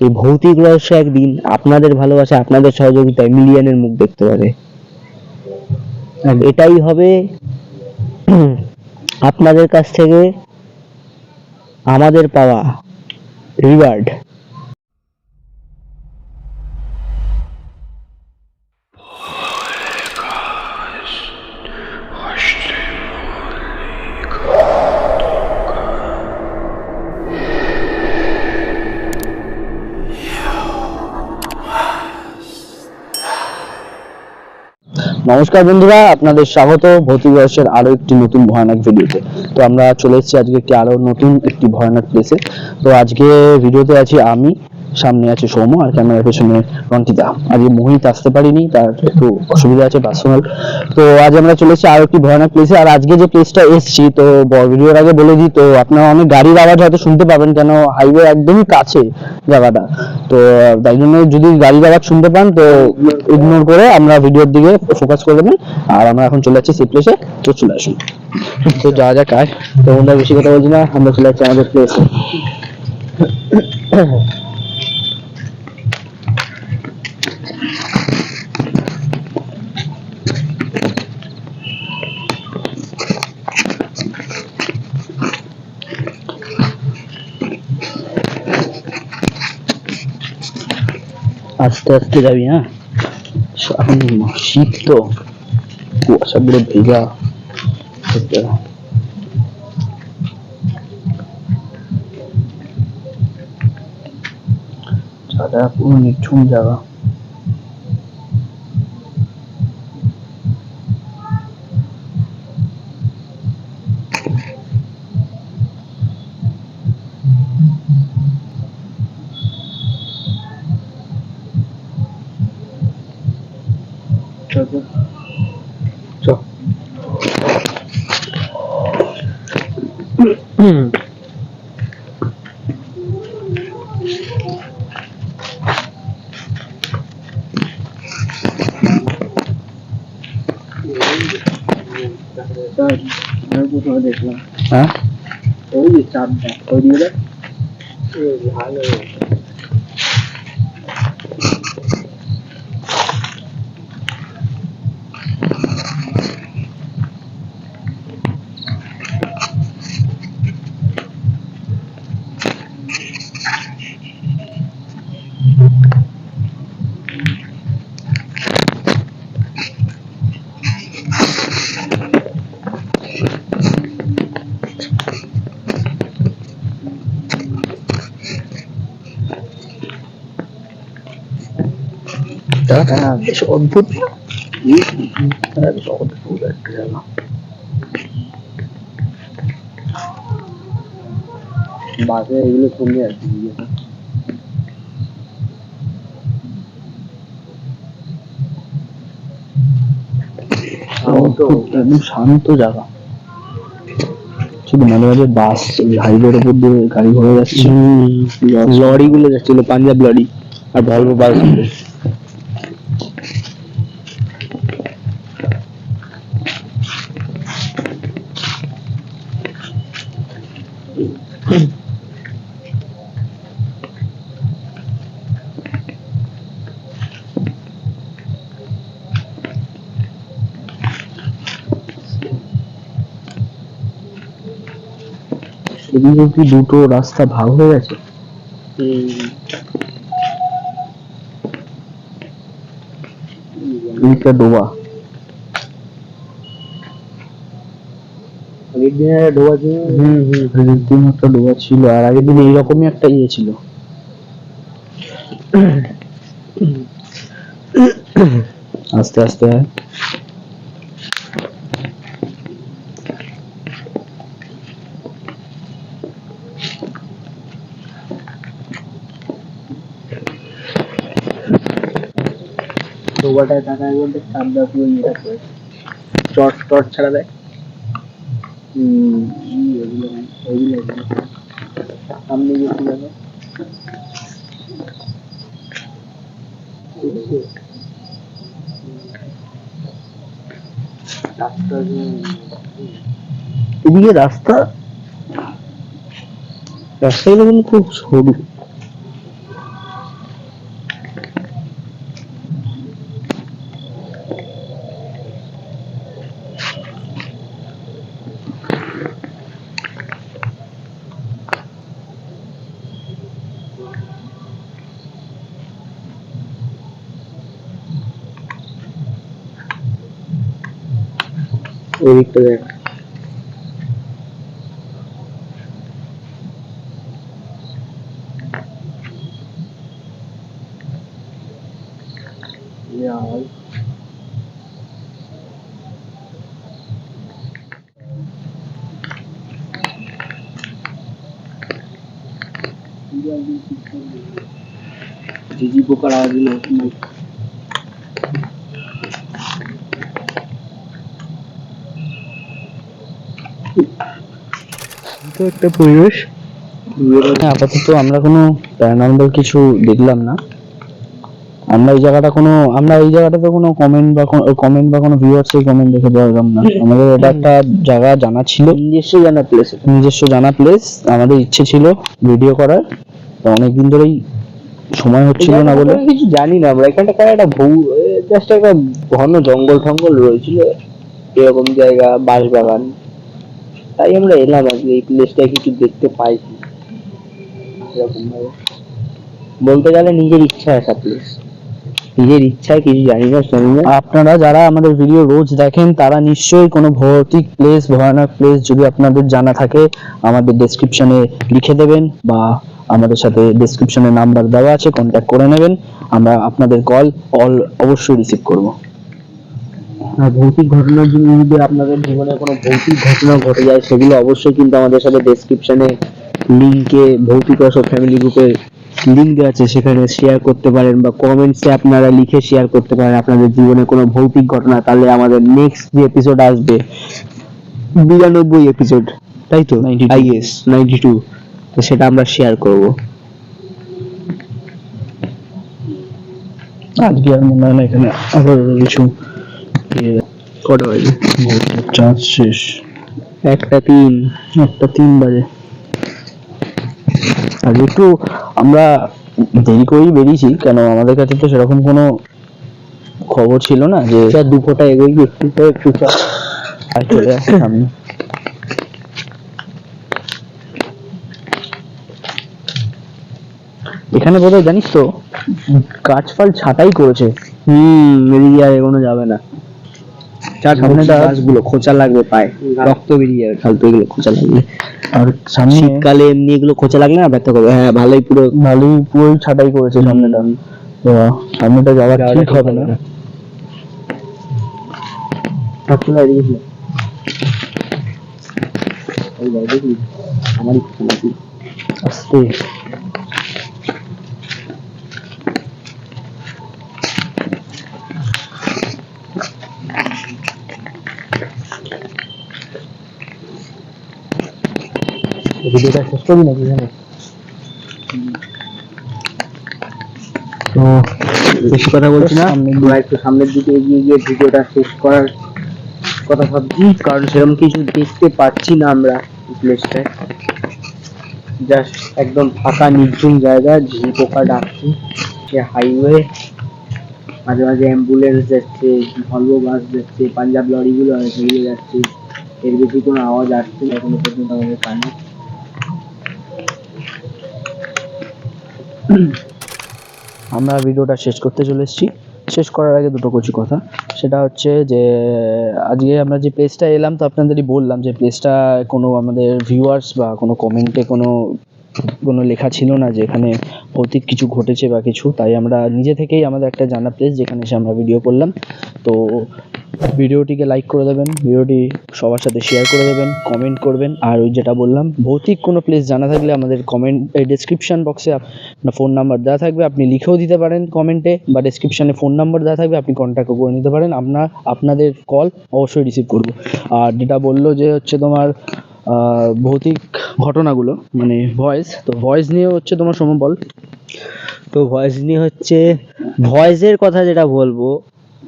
এই ভৌতিক রহস্য একদিন আপনাদের ভালোবাসা আপনাদের সহযোগিতায় মিলিয়নের মুখ দেখতে পাবে। এটাই হবে আপনাদের কাছ থেকে আমাদের পাওয়া রিওয়ার্ড নমস্কার বন্ধুরা, আপনাদের স্বাগত। ভৌতিক রহস্যের আরও একটি নতুন ভয়ানক ভিডিওতে। তো আমরা চলে এসেছি আজকে একটি আরও নতুন একটি ভয়ানক প্লেসে তো আজকে ভিডিওতে আছি আমি সামনে আছে সৌম্য আর ক্যামেরার পেছনে রন্টিতা আজকে মোহিত আসতে পারিনি, তার একটু অসুবিধা আছে পার্সোনাল তো আজ আমরা চলে এসেছি আরও একটি ভয়ানক প্লেসে আর আজকে যে প্লেসটা এসেছি, তো ভিডিওর আগে বলে দিই, তো আপনারা অনেক গাড়ির আওয়াজ হয়তো শুনতে পাবেন, কেন হাইওয়ে একদমই কাছে জায়গাটা। তো তাই জন্য যদি গাড়ির আওয়াজ শুনতে পান, তো ইগনোর করে আমরা ভিডিওর দিকে ফোকাস করে দেবেন আর আমরা এখন চলে যাচ্ছি সেই প্লেসে তো চলে আসুন। তো যা যাক আর তো আমরা বেশি কথা বলছি না, আমরা চলে যাচ্ছি আমাদের প্লেসে আস্তে আস্তে যাবি হ্যাঁ এখন শীত তো কুয়াশা পুরো ভেজা বুঝতে পারো। জায়গা পুরো নিঝুম জায়গা চল চল দেখলাম হ্যাঁ ওই যে চাপটা ওই দিকে ভালো বেশ অদ্ভুত না? অদ্ভুত একটা জায়গা বাসে এগুলো শান্ত জায়গা শুধু মাঝে মাঝে বাস হাইওয়ের উপর দিয়ে গাড়ি ঘোরা যাচ্ছে লরি গুলো যাচ্ছিল পাঞ্জাব লরি। আর ভলভো বাস এদিকে কি দুটো রাস্তা ভাগ হয়ে গেছে? ডোবা। আগের দিনে ঢোকা ছিল। হম হম আগের দিন একটা ডোবা ছিল আর আগের দিন এইরকমই একটা ইয়ে ছিল। আস্তে আস্তে। ডোবাটায় টাকায় বলতে চাপটা পুরো করে। চট টট ছাড়া দেয়। রাস্তা এদিকে রাস্তা রাস্তাগুলো কিন্তু খুব সরু এদিকটা দেখ জিজি পোকার আওয়াজ একটা পরিবেশ। হ্যাঁ, আপাতত আমরা কোনো প্যারানর্মাল কিছু দেখলাম না। আমরা এই জায়গাটা কোনো আমরা এই জায়গাটাতে কোনো কমেন্ট বা কমেন্ট বা কোনো ভিউয়ার্স এর কমেন্ট দেখে পারলাম না। আমাদের এটা একটা জায়গা জানা ছিল। নিজস্ব জানা প্লেস নিজস্ব জানা প্লেস আমাদের ইচ্ছে ছিল ভিডিও করার। তো অনেকদিন ধরেই সময় হচ্ছিল না বলে। কিছু জানি না আমরা এখানটা একটা বউ জাস্ট একটা ঘন জঙ্গল টঙ্গল রয়েছিল। এরকম জায়গা বাঁশ বাগান। তাই আমরা এলাম আজকে এই প্লেসটা কিছু দেখতে ভাবে। বলতে গেলে নিজের ইচ্ছা একটা প্লেস নিজের ইচ্ছায় কিছু জানি না জানি না। আপনারা যারা আমাদের ভিডিও রোজ দেখেন, তারা নিশ্চয়ই কোনো ভৌতিক প্লেস ভয়ানক প্লেস যদি আপনাদের জানা থাকে, আমাদের ডেসক্রিপশনে লিখে দেবেন বা আমাদের সাথে ডেসক্রিপশনে নাম্বার দেওয়া আছে কন্ট্যাক্ট করে নেবেন। আমরা আপনাদের কল অল অবশ্যই রিসিভ করব। ভৌতিক ঘটনার জন্য যদি আপনাদের জীবনে কোনো ভৌতিক ঘটনা ঘটে যায় সেগুলো অবশ্যই কিন্তু আমাদের সাথে ডেসক্রিপশনে লিংকে ভৌতিক অশোক ফ্যামিলি গ্রুপের লিঙ্ক দেওয়া আছে সেখানে শেয়ার করতে পারেন বা কমেন্টসে আপনারা লিখে শেয়ার করতে পারেন আপনাদের জীবনে কোনো ভৌতিক ঘটনা তাহলে আমাদের নেক্সট যে এপিসোড আসবে বিরানব্বই এপিসোড তাই তো? 92 আই গেস নাইনটি টু তো সেটা আমরা শেয়ার করব। আজকে আর মনে হয় না এখানে আবার কিছু কটা বাজে? চার্জ শেষ। একটা তিন। একটা তিন বাজে। আর একটু আমরা দেরি করেই বেরিয়েছি কেন আমাদের কাছে তো সেরকম কোনো খবর ছিল না যে দু ফোঁটা এগোই একটু তো একটু আর চলে আসছে সামনে। এখানে বোধহয় জানিস তো গাছ ফাল ছাটাই করেছে। হুম এদিকে আর এগোনো যাবে না। চার সামনে গাছগুলো খোঁচা লাগবে পায়ে রক্ত বেরিয়ে যাবে ফালতু এগুলো খোঁচা লাগলে আর সামনে শীতকালে এমনি এগুলো খোঁচা লাগলে না ব্যথা করবে। হ্যাঁ ভালোই পুরো ভালোই পুরোই ছাটাই করেছে সামনেটা সামনেটা যাওয়া ঠিক হবে না। সবগুলো এদিকে ওই দেখ, আমারই আস্তে। ভিডিওটা শেষ করবি নাকি এখানে? তো বেশি কথা বলছি না। আমরা একটু সামনের দিকে এগিয়ে গিয়ে ভিডিওটা শেষ করার কথা ভাবছি কারণ সেরকম কিছু দেখতে পাচ্ছি না আমরা প্লেসটায় জাস্ট একদম ফাঁকা নির্জন জায়গা ঝিঁ পোকা ডাকছে সে হাইওয়ে মাঝে মাঝে অ্যাম্বুলেন্স যাচ্ছে ভলভো বাস যাচ্ছে পাঞ্জাব লরিগুলো সেগুলো যাচ্ছে এর বেশি কোনো আওয়াজ আসছে না এখনও পর্যন্ত আমাদের কানে। আমরা ভিডিওটা শেষ করতে চলে এসেছি। শেষ করার আগে দুটো কিছু কথা। সেটা হচ্ছে যে, আজকে আমরা যে প্লেসটা এলাম, তো আপনাদেরই বললাম যে প্লেসটা কোনো আমাদের ভিউয়ার্স বা কোনো কমেন্টে কোনো কোনো লেখা ছিল না যে, এখানে ভৌতিক কিছু ঘটেছে বা কিছু। তাই আমরা নিজে থেকেই আমাদের একটা জানা প্লেস যেখানে এসে আমরা ভিডিও করলাম। তো ভিডিওটিকে লাইক করে দেবেন, ভিডিওটি সবার সাথে শেয়ার করে দেবেন কমেন্ট করবেন। আর ওই যেটা বললাম, ভৌতিক কোনো প্লেস জানা থাকলে আমাদের কমেন্ট ডেসক্রিপশন বক্সে আপনার ফোন নাম্বার দেওয়া থাকবে, আপনি লিখেও দিতে পারেন কমেন্টে বা ডেসক্রিপশনে ফোন নাম্বার দেওয়া থাকবে, আপনি কন্ট্যাক্টও করে নিতে পারেন। আপনার আপনাদের কল অবশ্যই রিসিভ করব। আর যেটা বলল যে হচ্ছে তোমার ভৌতিক ঘটনাগুলো মানে ভয়েস তো ভয়েস নিয়ে হচ্ছে তোমার সময় বল তো ভয়েস নিয়ে হচ্ছে ভয়েসের কথা যেটা বলব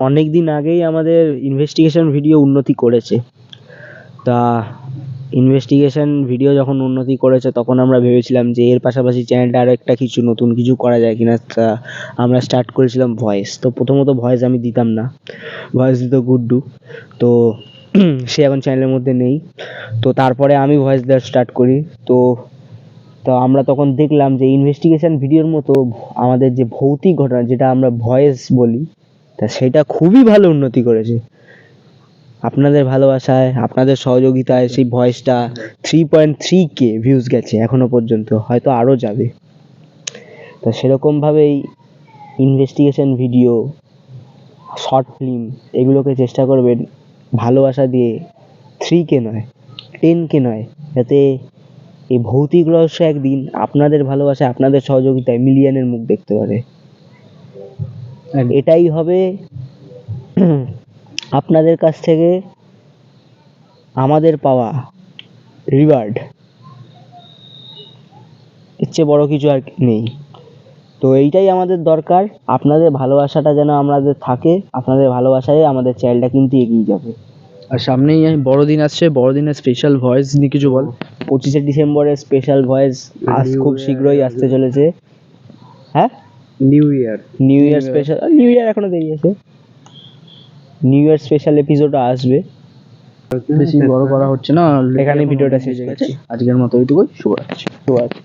অনেক দিন আগেই আমাদের ইনভেস্টিগেশন ভিডিও উন্নতি করেছে। তা ইনভেস্টিগেশন ভিডিও যখন উন্নতি করেছে, তখন আমরা ভেবেছিলাম যে এর পাশাপাশি চ্যানেলটা আরও একটা কিছু, নতুন কিছু করা যায় কিনা, তা আমরা স্টার্ট করেছিলাম ভয়েস তো প্রথমত ভয়েস আমি দিতাম না। ভয়েস দিত গুড্ডু। তো সে এখন চ্যানেলের মধ্যে নেই। তো তারপরে আমি ভয়েস দেওয়া স্টার্ট করি। তো তো আমরা তখন দেখলাম যে ইনভেস্টিগেশন ভিডিওর মতো আমাদের যে ভৌতিক ঘটনা, যেটা আমরা ভয়েস বলি তা সেটা খুবই ভালো উন্নতি করেছে। আপনাদের ভালোবাসায়, আপনাদের সহযোগিতায় সেই ভয়েসটা three point three K views গেছে এখনও পর্যন্ত, হয়তো আরও যাবে। তো সেরকমভাবেই ইনভেস্টিগেশন ভিডিও শর্ট ফিল্ম এগুলোকে চেষ্টা করবেন ভালোবাসা দিয়ে থ্রি কে নয় টেন কে নয়, যাতে এই ভৌতিক রহস্য একদিন আপনাদের ভালোবাসায়, আপনাদের সহযোগিতায় মিলিয়নের মুখ দেখতে পারে। এটাই হবে আপনাদের কাছ থেকে আমাদের পাওয়া রিওয়ার্ড এর চেয়ে বড় কিছু আর নেই। তো এইটাই আমাদের দরকার। আপনাদের ভালোবাসাটা যেন আমাদের থাকে আপনাদের ভালোবাসায় আমাদের চ্যানেলটা কিন্তু এগিয়ে যাবে। আর সামনেই বড়দিন আসছে বড়দিনের স্পেশাল ভয়েস নিয়ে কিছু বল। পঁচিশে ডিসেম্বরের স্পেশাল ভয়েস আজ খুব শীঘ্রই আসতে চলেছে। হ্যাঁ? New year new year special new year এখনও দেরি আছে। নিউ ইয়ার স্পেশাল এপিসোড আসবে। বেশি বড় করা হচ্ছে না এখানে ভিডিওটা শেষ হয়ে গেছে আজকের মতো ওইটুকুই শুভরাত্রি। শুভ রাত্রি।